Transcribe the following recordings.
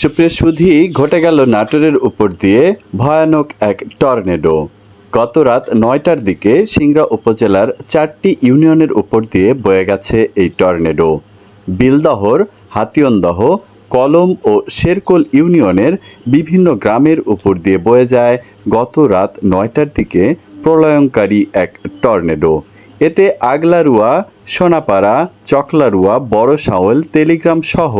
সুপ্রিয় সুধি, ঘটে গেল নাটোরের উপর দিয়ে ভয়ানক এক টর্নেডো। গত রাত নয়টার দিকে সিংড়া উপজেলার চারটি ইউনিয়নের উপর দিয়ে বয়ে গেছে এই টর্নেডো। বিলদহর, হাতিয়ানদহ, কলম ও শেরকোল ইউনিয়নের বিভিন্ন গ্রামের উপর দিয়ে বয়ে যায় গত রাত নয়টার দিকে প্রলয়ঙ্কারী এক টর্নেডো। এতে আগলারুয়া, সোনাপাড়া, চকলারুয়া বড় শাওল টেলিগ্রাম সহ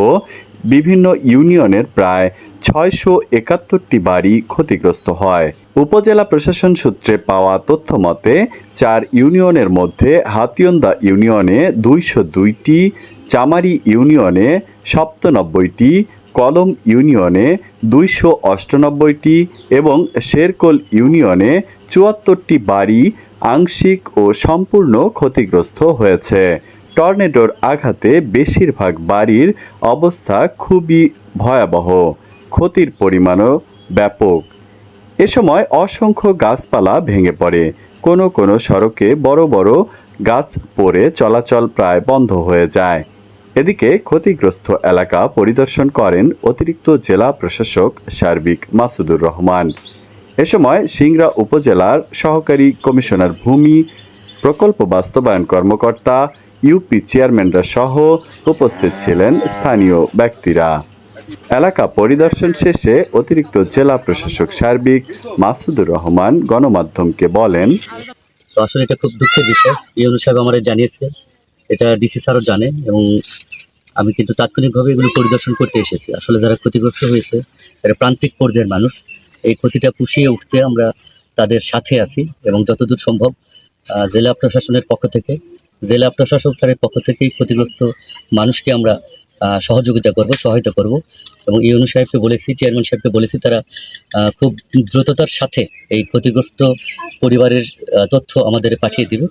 বিভিন্ন ইউনিয়নের প্রায় ছয়শো একাত্তরটি বাড়ি ক্ষতিগ্রস্ত হয়। উপজেলা প্রশাসন সূত্রে পাওয়া তথ্য মতে, চার ইউনিয়নের মধ্যে হাতিয়ন্দা ইউনিয়নে দুইশো দুইটি, চামারি ইউনিয়নে সপ্তানব্বইটি, কলম ইউনিয়নে দুইশো অষ্টানব্বইটি এবং শেরকোল ইউনিয়নে চুয়াত্তরটি বাড়ি আংশিক ও সম্পূর্ণ ক্ষতিগ্রস্ত হয়েছে। টর্নেডোর আঘাতে বেশিরভাগ বাড়ির অবস্থা খুবই ভয়াবহ। ক্ষতির পরিমাণও ব্যাপক। এ সময় অসংখ্য গাছপালা ভেঙে পড়ে। কোনো কোনো সড়কে বড় বড় গাছ পড়ে চলাচল প্রায় বন্ধ হয়ে যায়। এদিকে ক্ষতিগ্রস্ত এলাকা পরিদর্শন করেন অতিরিক্ত জেলা প্রশাসক সার্বিক মাসুদুর রহমান। এ সময় সিংড়া উপজেলার সহকারী কমিশনার ভূমি প্রকল্প বাস্তবায়ন কর্মকর্তা ইউপি চেয়ারম্যানরা সহ উপস্থিত ছিলেন স্থানীয় ব্যক্তিরা। এলাকা পরিদর্শন শেষে অতিরিক্ত জেলা প্রশাসক সার্বিক মাসুদুর রহমান গণমাধ্যমকে বলেন আসলে এটা খুব দুঃখের বিষয়। ইউনু সাহেব আমাদের জানিয়েছে, এটা ডিসি স্যারও জানে এবং আমি কিন্তু তাৎক্ষণিকভাবে এগুলো পরিদর্শন করতে এসেছি। আসলে যারা ক্ষতিগ্রস্ত হয়েছে, এরা প্রান্তিক পর্যায়ের মানুষ। এই ক্ষতিটা পুষিয়ে উঠতে আমরা তাদের সাথে আছি এবং যতদূর সম্ভব জেলা প্রশাসনের পক্ষ থেকে, জেলা প্রশাসক স্যারের পক্ষ থেকে ক্ষতিগ্রস্ত মানুষকে আমরা সহযোগিতা করব, সহায়তা করব। এবং ইউনু সাহেবকে বলেছি, চেয়ারম্যান সাহেবকে বলেছি, তারা খুব দ্রুততার সাথে এই ক্ষতিগ্রস্ত পরিবারের তথ্য আমাদের পাঠিয়ে দিবে।